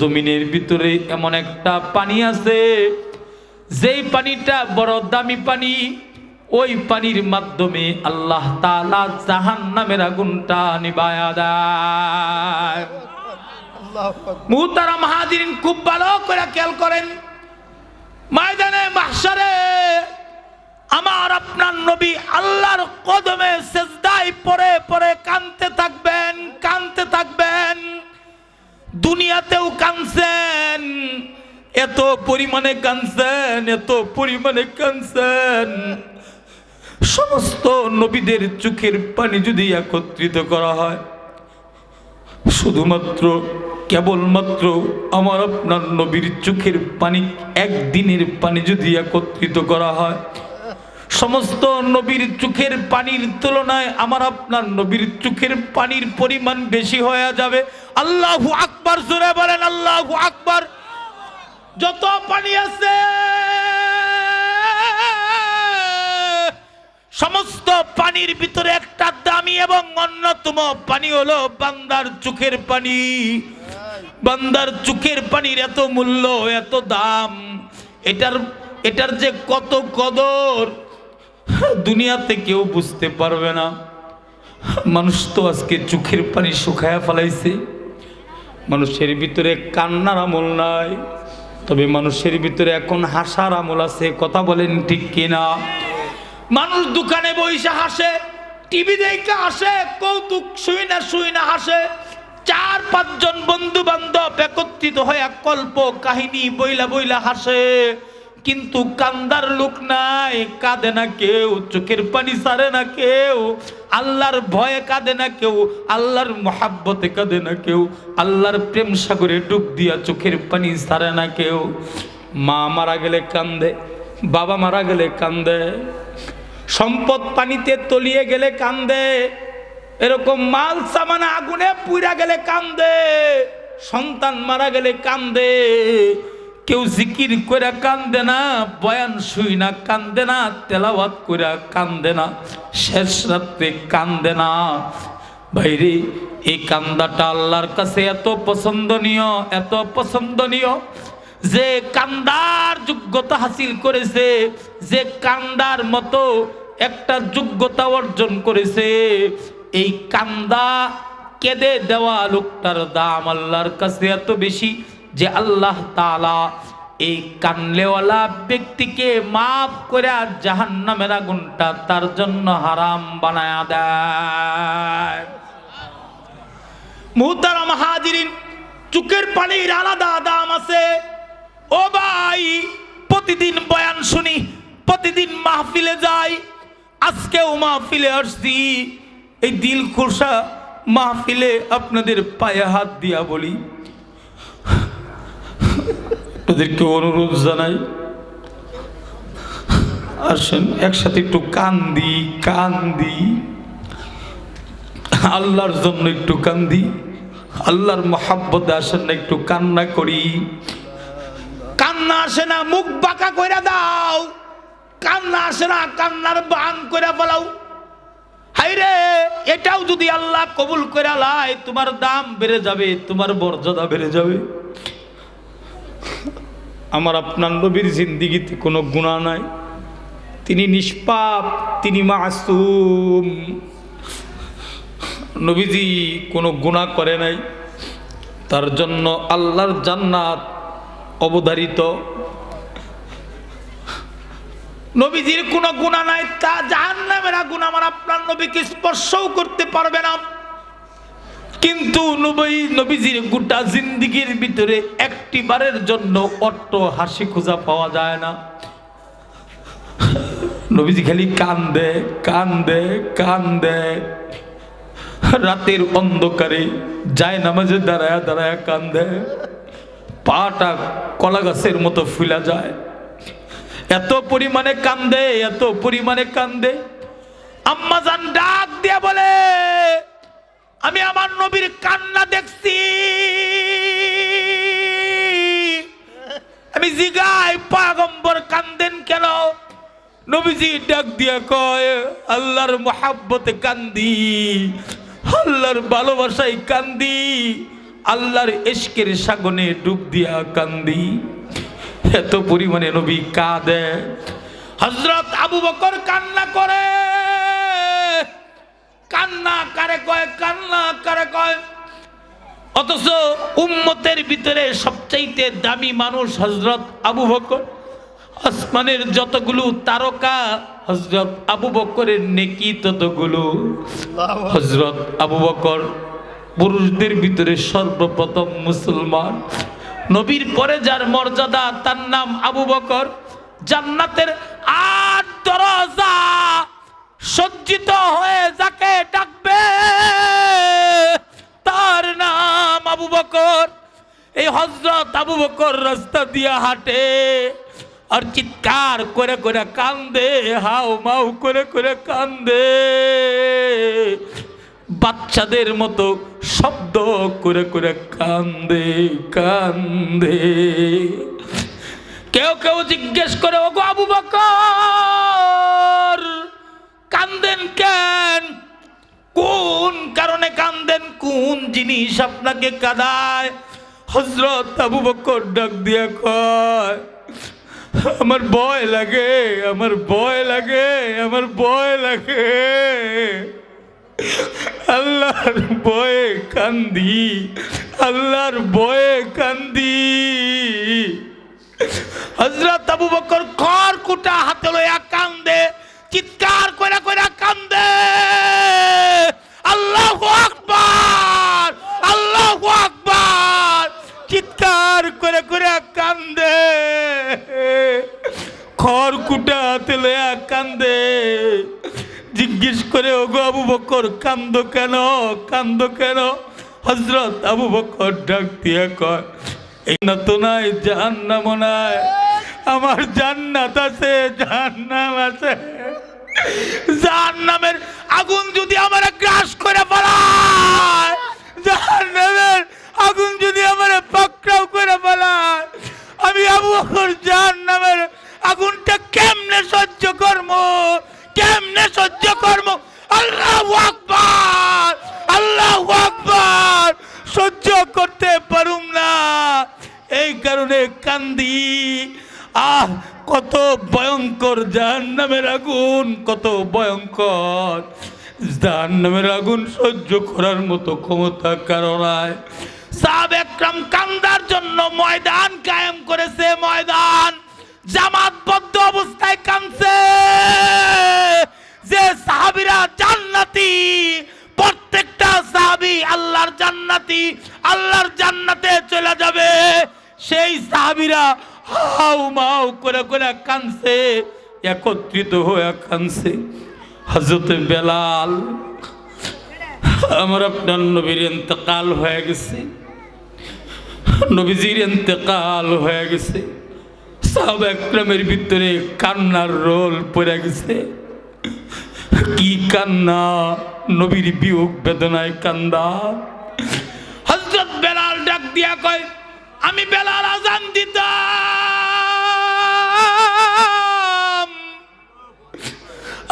জমিনের ভিতরে এমন একটা পানি আছে, যেই পানিটা বড় দামি পানি, ওই পানির মাধ্যমে আল্লাহ তালা জাহান জাহান্নামের আগুনটা নিবায়া দেয়। মুহতারাম হাজিরিন খুব ভালো করে খেয়াল করেন, ময়দানে, মাহশারে আমার আপনার নবী আল্লাহর কদমে সেজদায় পরে পরে কানতে থাকবেন কানতে থাকবেন। দুনিয়াতেও কানছেন এত পরিমাণে কানছেন এত পরিমাণে কানছেন সমস্ত নবীদের চোখের পানি যদি একত্রিত করা হয়, শুধুমাত্র, কেবলমাত্র আমার আপনার নবীর চোখের পানি, একদিনের পানি যদি একত্রিত করা হয় সমস্ত নবীর চোখের পানির তুলনায় আমার আপনার নবীর চোখের পানির পরিমাণ বেশি হয়ে যাবে। আল্লাহু আকবার, জোরে বলেন আল্লাহ আকবার। যত পানি আছে, সমস্ত পানির ভিতরে একটা দামি এবং অন্যতম পানি হলো বান্দার চোখের পানি। বান্দার চোখের পানির এত মূল্য, এত দাম, এটার এটার যে কত কদর দুনিয়াতে কেউ বুঝতে পারবে না। মানুষ তো আজকে চোখের পানি শুকায়া ফেলাইছে। মানুষের ভিতরে কান্নার আমল নাই। তবে মানুষের ভিতরে এখন হাসার আমল আছে, কথা বলেন ঠিক কিনা? মানুষ দোকানে বইসা হাসে, টিভি দেখে হাসে, কৌতুক শুই না শুই না হাসে। চার, পাঁচজন বন্ধু বান্ধব একত্রিত হয়ে কল্প কাহিনী বইলা বইলা হাসে। কিন্তু কান্দার লোক নাই, কাঁদে না কেউ, চোখের পানি সারে না কেউ, আল্লাহর ভয়ে কাঁদে না কেউ, আল্লাহর মহাব্বতে কাঁদে না কেউ, আল্লাহর প্রেম সাগরে ডুব দিয়া চোখের পানি সারে না কেউ। মা মারা গেলে কান্দে, বাবা মারা গেলে কান্দে, সম্পদ পানিতে তলিয়ে গেলে কান্দে, এরকম মাল সামানা আগুনে পুইরা গেলে কান্দে, সন্তান মারা গেলে কান্দে। কেউ জিকির করে কান্দে না, বয়ান শুই না, কান্দে না, তেলাওয়াত করে কান্দে না, শেষ রাত্রে কান্দে না। বাইরে এই কান্দাটা আল্লাহর কাছে এত পছন্দনীয় এত পছন্দনীয় যে কান্দার যোগ্যতা হাসিল করেছে, যে কান্দার মতো একটা যোগ্যতা অর্জন করেছে। এই কান্দা কেঁদে দেওয়া লোকটার দাম আল্লাহর কাছে এত বেশি। যে আল্লাহ তালা এই কানলেওয়ালা ব্যক্তিকে মাফ করে জাহান নামের আগুনটা তার জন্য হারাম বানায়া দেয়। চুকের পানির আলাদা দাম আছে। ও ভাই, প্রতিদিন বয়ান শুনি, প্রতিদিন মাহফিলে যাই, আজকেও মাহফিলে আসছি। এই দিল খুশা মাহফিলে আপনাদের পায়ে হাত দিয়া বলি। আপনাদেরকে অনুরোধ জানাই। আসেন, একসাথে একটু কান্দি কান্দি। আল্লাহর জন্য একটু কান্দি। আল্লাহর মহাব্বতে আসেন না, একটু কান্না করি। কান্না আসে না, মুখ বাঁকা কইরা দাও। কান্না আসে না, কান্নার বান কইরা ফেলাও। হাইরে, এটাও যদি আল্লাহ কবুল করে লাই, তোমার দাম বেড়ে যাবে, তোমার মর্যাদা বেড়ে যাবে। আমার আপনার নবীর জিন্দিগিতে কোনো গুণা নাই। তিনি নিষ্পাপ, তিনি মাসুম। নবীজি কোনো গুণা করে নাই। তার জন্য আল্লাহর জান্নাত অবধারিত। নবীজির কোনো গুণা নাই, তা জাহান্নামের আগুন আমার আপনার নবীকে স্পর্শও করতে পারবে না। কিন্তু নবী নবীজির গোটা জিন্দিগির ভিতরে একটি বারের জন্য অট্ট হাসি খোঁজা পাওয়া যায় না। নবীজি খালি কান্দে কান্দে কান্দে। রাতের অন্ধকারে যায় নামাজে দাঁড়ায় দাঁড়ায় কান্দে। পাটা কলা গাছের মতো ফুলা যায়। এত পরিমাণে কান্দে, এত পরিমাণে কান্দে। আম্মা জান ডাক দিয়ে বলে, আমি আমার নবীর কান্না দেখছি। আমি জিগাই পাগম্বর কান্দেন কেন? নবীজি ডাক দিয়া কয়, আল্লাহর মহাব্বতে কান্দি, আল্লাহর ভালোবাসায় কান্দি, আল্লাহর এশকের সাগনে ডুব দিয়া কান্দি। এত পরিমাণে নবী কাঁদে। হজরত আবু বকর কান্না করে। কান্না কারে কয়, কান্না কারে কয় অথচ উম্মতের ভিতরে সবচাইতে দামি মানুষ হজরত আবু বকর। আসমানের যতগুলো তারকা হজরত আবু বকরের নেকি ততগুলো। হজরত আবু বকর পুরুষদের ভিতরে সর্বপ্রথম মুসলমান। নবীর পরে যার মর্যাদা তার নাম আবু বকর। জান্নাতের আট দরজা সজ্জিত হয়ে যাকে ডাকবে তার নাম আবু বকর। এই হজরত আবু বকর রাস্তা দিয়া হাঁটে আর চিৎকার করে করে কান্দে, হাও মাও করে করে কান্দে। বাচ্চাদের মতো শব্দ করে করে কান্দে কান্দে। কেউ কেউ জিজ্ঞেস করে, ওগো আবু বকর! কোন জিনিস আপনাকে কাদায়? হজরত আবু বকর ডাক দিয়া কয়, আমার ভয় লাগে, আমার ভয় লাগে, আমার ভয় লাগে। আল্লাহর বয়ে কান্দি, আল্লাহর বয়ে কান্দি। হজরত আবু বকর খড় কুটা হাতে লইয়া কান্দে, চিৎকার করে করে কান্দে আল্লাহ আকবার আল্লাহ আকবার চিৎকার করে করে কান্দে। খড় কুটা হাতে লইয়া কান্দে। জিজ্ঞেস করে, ওগো আবু বকর, কান্দ কেন? কান্দ কেন? হজরত আবু বকর ডাক দিয়ে কয়, এই না তো নাই, জাহান্নাম নাই। আমার জান্নাত আছে, জাহান্নাম আছে। জাহান্নামের আগুন যদি আমার গ্রাস করে ফেলায়, জাহান্নামের আগুন যদি আমার পাকড়াও করে ফেলায় আমি আবু বকর জাহান্নামের আগুনটা কেমনে সহ্য করব? কেমনে সহ্য করব? আল্লাহ আকবার! আল্লাহ আকবার! সহ্য করতে পারুম না। এই কারণে কান্দি। আহ, কত ভয়ঙ্কর জাহান্নামের আগুন, কত ভয়ঙ্কর। জাহান্নামের আগুন সহ্য করার মতো ক্ষমতা কারণায় সাহাব একরাম কান্দার জন্য ময়দান কায়েম করেছে, ময়দান। জামাতবদ্ধ অবস্থায় কানছে যে সাহাবিরা জান্নাতি, প্রত্যেকটা সাহাবি আল্লাহর জান্নাতি, আল্লাহর জান্নাতে চলে যাবে। সেই সাহাবিরা হাউ মাউ করে করে কানছে একত্রিত হয়ে কানছে হজরত বেলাল, আমার আপনার নবীর ইন্তকাল হয়ে গেছে। নবীজির ইন্তকাল হয়ে গেছে। সাহাব একরামের ভিতরে কান্নার রোল পড়ে গেছে। কি কান্না? নবীর বিয়োগ বেদনায় কান্দা। হজরত বেলাল ডাক দিয়া কয়, আমি বেলাল আজান দিতাম।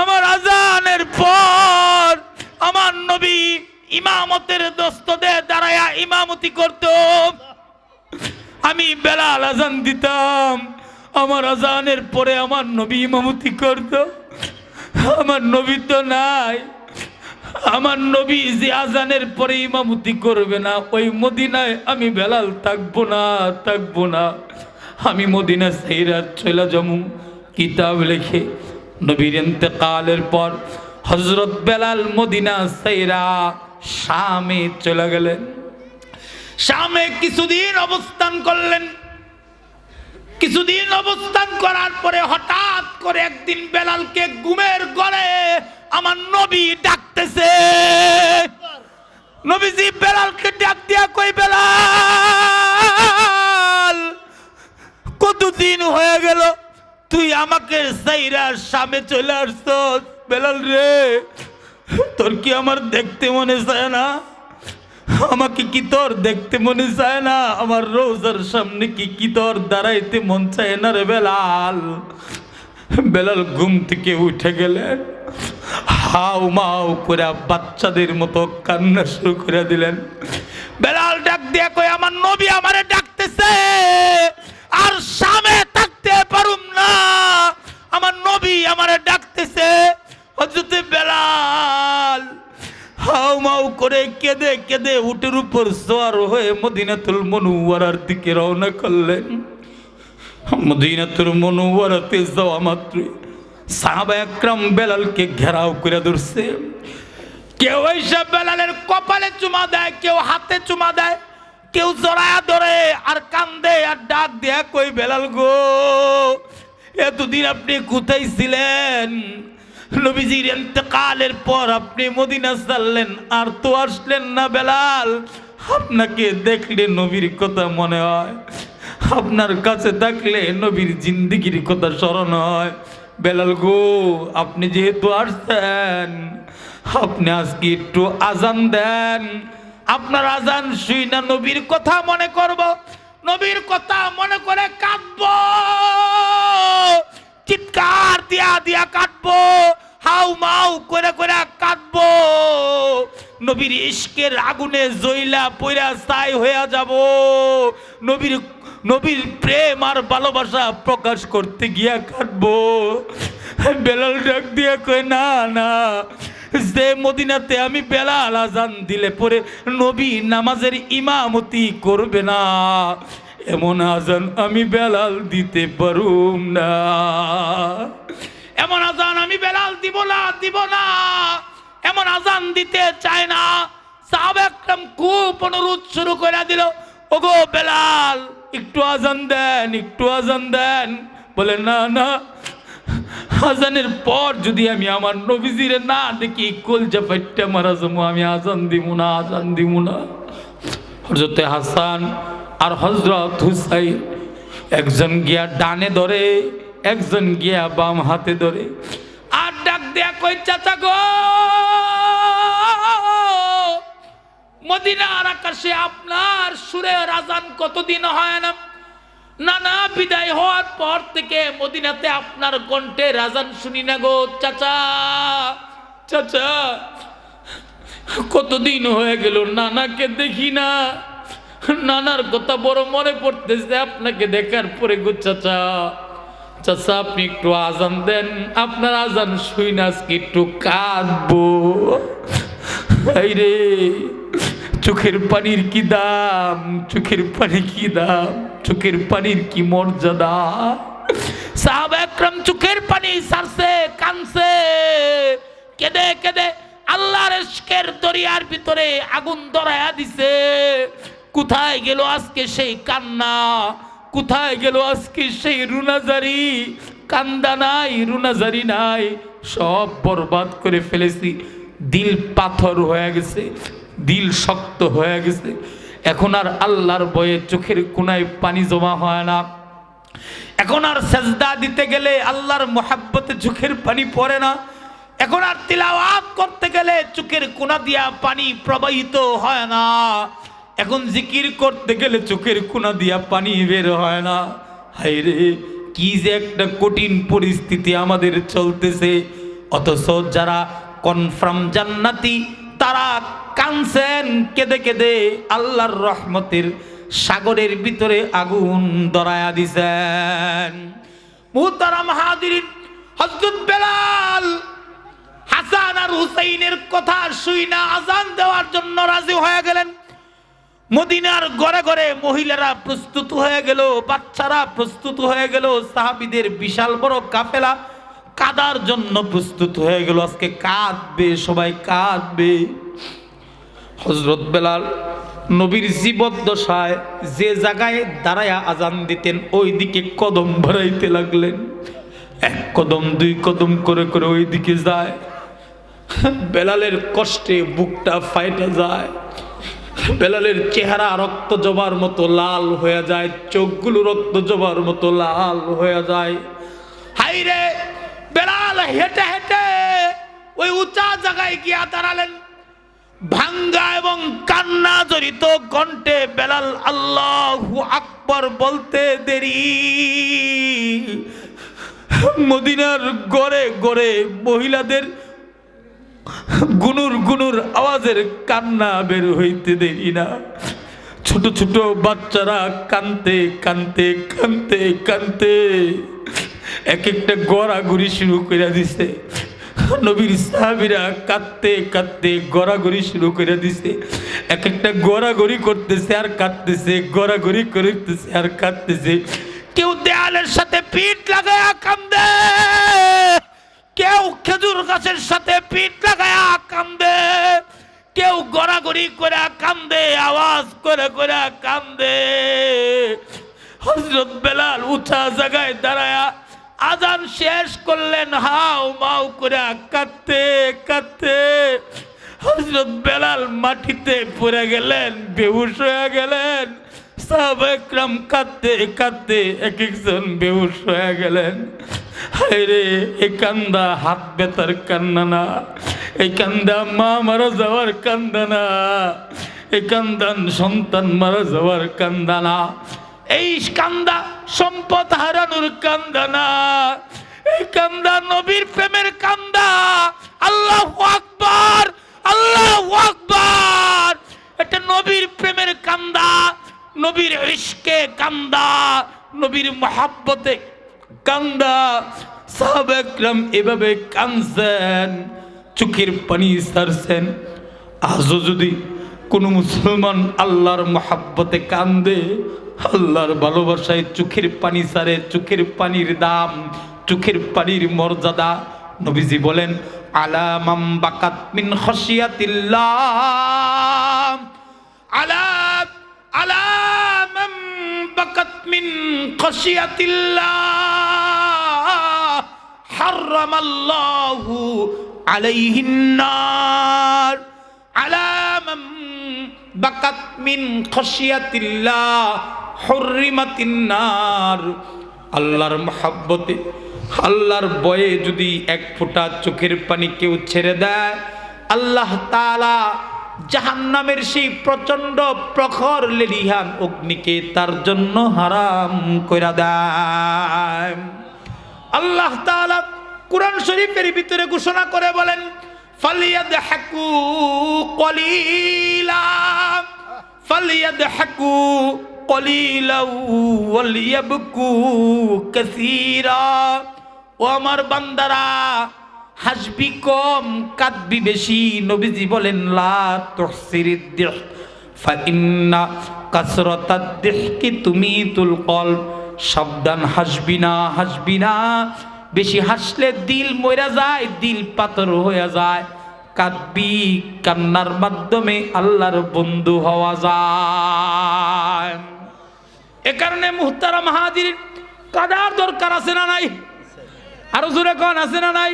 আমার আজানের পর আমার নবী ইমামতের দোস্তদের দাঁড়ায়া ইমামতি করত। আমি বেলাল আজান দিতাম। আমার আজানের পরে আমার নবী ইমামতি করত। আমার নবী তো নাই। আমার নবী যে আজানের পরে ইমামতি করবে না, ওই মদিনায় আমি বেলাল থাকব না থাকব না। আমি মদিনা সেইরাত চলে যাব। কিতাব লেখে নবীর ইন্তেকালের পর হজরত বেলাল মদিনা সেইরা শামে চলে গেলেন। শামে কিছুদিন অবস্থান করলেন। কিছুদিন অবস্থান করার পরে হঠাৎ করে একদিন বেলালকে গুমের গড়ে আমার নবী ডাকতেছে। নবীজি বেলালকে ডাক দিয়া কই বেলাল, কতদিন হয়ে গেল? তুই আমাকে সাইরার সামনে চলে আসছ বেলাল রে, তোর কি আমার দেখতে মনে চায় না? আমাকে কি তোর দেখতে মনে চায় না? আমার রোজার সামনে কি কি তোর দাঁড়াইতে মন চায় না রে বেলাল? বেলাল ঘুম থেকে উঠে গেলেন হাউ মাউ করে বাচ্চাদের মতো কান্না শুরু করে দিলেন। বেলাল ডাক দিয়ে কই আমার নবী আমারে ডাকতেছে, আর সামনে থাকতে পারুম না। আমার নবী আমারে ডাকতেছে। হযরতে বেলাল হাউ মাউ করে কেঁদে কেঁদে উটের উপর সোয়ার হয়ে মদিনাতুল মনুয়ারার দিকে রওনা করলেন। মদিনাতুল মনুয়ারাতে যাওয়া মাত্রই সাহাবা একরাম বেলালকে ঘেরাও করে ধরছে। কেউ এইসব বেলালের কপালে চুমা দেয়, কেউ হাতে চুমা দেয়, কেউ জড়ায়া ধরে আর কান্দে আর ডাক দেয়া কই বেলাল গো, এতদিন আপনি কোথায় ছিলেন? নবীজির ইন্তেকালের পর আপনি মদিনা চাললেন, আর তো আসলেন না বেলাল। আপনাকে দেখলে নবীর কথা মনে হয়, আপনার কাছে থাকলে নবীর জিন্দিগির কথা স্মরণ হয়। বেলাল গো, আপনি যেহেতু আসছেন, আপনি আজকে একটু আজান দেন। আপনার আজান শুই না নবীর কথা মনে করব, নবীর কথা মনে করে কাঁদব। চিৎকার দিয়া দিয়া কাটবো হাউ মাউ করে করে কাঁদবো। নবীর ইশকের আগুনে জইলা পইরা ছাই হইয়া যাব। নবীর নবীর প্রেম আর ভালোবাসা প্রকাশ করতে গিয়া কাটবো বেলাল ডাক দিয়া কয়, না না, যে মদিনাতে আমি বেলাল আজান দিলে পরে নবী নামাজের ইমামতি করবে না। এমন আজান আমি বেলাল দিতে পারুম না। এমন আজান আমি বেলাল দিব না দিব না। এমন আজান দিতে চায় না। সাহাব একদম খুব অনুরোধ শুরু করে দিল, ওগো বেলাল, একটু আজান দেন, একটু আজান দেন। বলে, না না, আজানের পর যদি আমি আমার নবীজিরে না দেখি, কলজা ফাইটটা মারা যাব, আমি আজান দিব না, আজান দিব না। হজরতে হাসান আর হজরত হুসাইন একজন গিয়া ডানে ধরে একজন গিয়া বাম হাতে ধরে, আর ডাক দেয়া কই চাচা গো, মদিনার আকাশে আপনার সুরে রাজান কতদিন হয় না? নানা বিদায় হওয়ার পর থেকে মদিনাতে আপনার কণ্ঠে রাজান শুনি না গো, চাচা চাচা, কতদিন হয়ে গেল? নানাকে দেখি না। নানার কথা বড় মনে পড়তেছে, আপনাকে দেখার পরে গো, চাচা চাচা, আপনি একটু আজান দেন। আপনার আজান শুই না, আজকে একটু কাঁদবো। রে, চোখের পানির কি দাম? চোখের পানি কি দাম? চোখের পানির কি মর্যাদা? সাহাব একরম চোখের পানি সারছে, কানছে। কেঁদে কেঁদে আল্লাহর ইশকের দরিয়ার ভিতরে আগুন ধরায়া দিছে। কোথায় গেল আজকে সেই কান্না? কোথায় গেল আজকে সেই রুনাজারি? কান্দা নাই, রুনাজারি নাই। সব বরবাদ করে ফেলেছি। দিল পাথর হয়ে গেছে, দিল শক্ত হয়ে গেছে। এখন আর আল্লাহর বয়ে চোখের কোনায় পানি জমা হয় না। এখন আর সেজদা দিতে গেলে আল্লাহর মোহাব্বতে চোখের পানি পড়ে না। এখন আর তিলাওয়াত করতে গেলে চোখের কোনা দিয়া পানি প্রবাহিত হয় না। এখন জিকির করতে গেলে চোখের কোনা দিয়া পানি বের হয় না। হাই রে, কি যে একটা কঠিন পরিস্থিতি আমাদের চলতেছে। অথচ যারা কনফার্ম জান্নাতি, তারা কানছেন কেঁদে কেঁদে আল্লাহর রহমতের সাগরের ভিতরে আগুন দরায়া দিছেন। মুহতারাম হাদিরিন হযরত বেলাল হাসান আর হুসাইনের কথা শুই না আজান দেওয়ার জন্য রাজি হয়ে গেলেন। মদিনার ঘরে ঘরে মহিলারা প্রস্তুত হয়ে গেল, বাচ্চারা প্রস্তুত হয়ে গেল, সাহাবিদের বিশাল বড় কাফেলা কাদার জন্য প্রস্তুত হয়ে গেল। আজকে কাঁদবে, সবাই কাঁদবে। হজরত বেলাল নবীর জীবদ্দশায় যে জায়গায় দাঁড়ায়া আজান দিতেন ওই দিকে কদম ভরাইতে লাগলেন। এক কদম, দুই কদম করে করে ওই দিকে যায়। বেলালের কষ্টে বুকটা ফাইটে যায়। বেলালের চেহারা রক্ত জবার মতো লাল হয়ে যায়, চোখগুলো রক্ত জবার মতো লাল হয়ে যায়। হাই রে, বেলাল হেঁটে হেঁটে ওই উঁচা জায়গায় গিয়া দাঁড়ালেন। ভাঙ্গা এবং কান্না জড়িত কণ্ঠে বেলাল আল্লাহু আকবর বলতে দেরি। মদিনার গড়ে গড়ে মহিলাদের গুনুর গুনুর আওয়াজের কান্না বের হইতে দেরি না। ছোট ছোট বাচ্চারা কানতে কানতে কানতে কানতে এক একটা গড়াগড়ি শুরু করে দিছে। নবীর সাহাবিরা কাঁদতে কাঁদতে গড়াগড়ি শুরু করে দিছে। এক একটা গড়াগড়ি করতেছে আর কাঁদতেছে, গড়াগড়ি করতেছে আর কাঁদতেছে। কেউ দেয়ালের সাথে পিঠ লাগায়া কান্দে। কেউ খেজুর গাছের সাথে পিঠ লাগায়া কান্দে, কেউ গড়াগড়ি করে কান্দে, আওয়াজ করে করে কান্দে। হজরত বেলাল উঁচা জায়গায় দাঁড়ায়া আজান শেষ করলেন, হাও মাও করে কাঁদতে কাঁদতে। হজরত বেলাল মাটিতে পড়ে গেলেন, বেহুশ হয়ে গেলেন। সাহাবাকরাম কাঁদতে কাঁদতে এক একজন বেহুশ হয়ে গেলেন। হায়রে, এই কান্দা হাত বেতার কান্না না। এই কান্দা মা মারা যাওয়ার কান্দা না। এই কান্দান সন্তান মারা যাওয়ার কান্দা না। এই কান্দা সম্পদ হারানোর কান্দা না। এই কান্দা নবীর প্রেমের কান্দা। আল্লাহ আকবার আল্লাহ আকবার। এটা নবীর প্রেমের কান্দা, নবীর ইশকে কান্দা, নবীর মহাব্বতে কান্দা। সাহাবাকরাম এভাবে কানছেন চোখের পানি সারছেন। আজও যদি কোনো মুসলমান আল্লাহর মহাব্বতে কান্দে, আল্লাহর ভালোবাসায় চোখের পানি সারে, চোখের পানির দাম, চোখের পানির মর্যাদা, নবীজি বলেন আলামাম বাকাত মিন খসিয়াতিল্লাহ আলাম মিন খসিয়াতিল্লাহ হারামাল্লাহু আলাইহিন নার আলামাম বাকাত মিন খসিয়াতিল্লাহ হুররিমাতিন নার। আল্লাহর মহাব্বতে, আল্লাহর বয়ে যদি এক ফোঁটা চোখের পানি কেউ ছেড়ে দেয়, আল্লাহ তাআলা জাহান্নামের সেই প্রচণ্ড প্রখর লেলিহান অগ্নিকে তার জন্য হারাম কইরা দেয়। আল্লাহ তাআলা কোরআন শরীফের ভিতরে ঘোষণা করে বলেন, ফালিয়াদহাকু কলিলা ফালিয়াদহাকু কলিলা ওয়ালিয়াবকু কাসীরা। ও আমার বান্দারা হাসবি কম, কাঁদবি বেশি। নবীজি বলেন, লা তুহসিরিদ দিহ ফাইন্না কাসরাতাদ দিহকি তুমিতুল কলব। সাবধান, হাসবি না হাসবি না। বেশি হাসলে দিল মইরা যায়, দিল পাথর হয়ে যায়। কাঁদবি কান্নার মাধ্যমে আল্লাহর বন্ধু হওয়া যায়। এ কারণে মুহতারা মাহাদির কাদার দরকার আছে না নাই? আরও জোরে কন, আছে না নাই?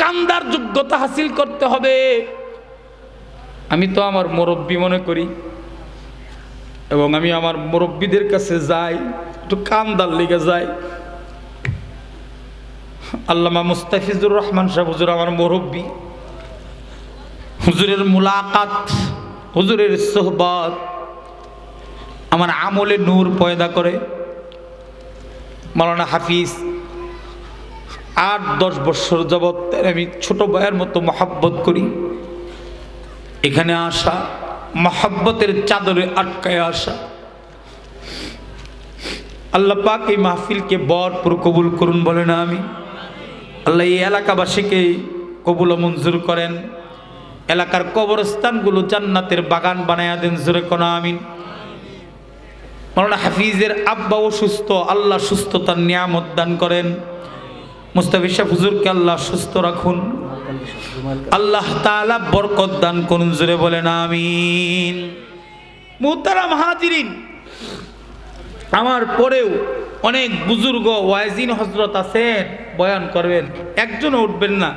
কান্দার যোগ্যতা হাসিল করতে হবে। আমি তো আমার মুরব্বী মনে করি, এবং আমি আমার মুরব্বীদের কাছে যাই, একটু কান্দার লেগে যাই। আল্লামা মুস্তাফিজুর রহমান সাহেব, হুজুর আমার মুরব্বী। হুজুরের মুলাকাত, হুজুরের সোহবত আমার আমলে নূর পয়দা করে। মালানা হাফিজ আট, দশ বছর যাবৎ আমি ছোট ভাইয়ের মতো মহাব্বত করি। এখানে আসা, মহাব্বতের চাদরে আটকায় আসা। আল্লাহ পাক এই মাহফিলকে বরপুর কবুল করুন বলে না আমি আল্লাহ এই এলাকাবাসীকে কবুল মঞ্জুর করেন। এলাকার কবরস্থানগুলো জান্নাতের বাগান বানায়া দেন, জোরে কোনো আমিন। মৌলানা হাফিজের আব্বা অসুস্থ আল্লাহ সুস্থতার নিয়ামত দান করেন। মুস্তাফিজা হুজুরকে আল্লাহ সুস্থ রাখুন। আল্লাহ তাআলা বরকত দান করুন, জোরে বলেন আমিন। মুহতারাম হাজিরিন, আমার পরেও অনেক বুজুর্গ ওয়াইজিন হজরত আছেন, বয়ান করবেন। একজনও উঠবেন না।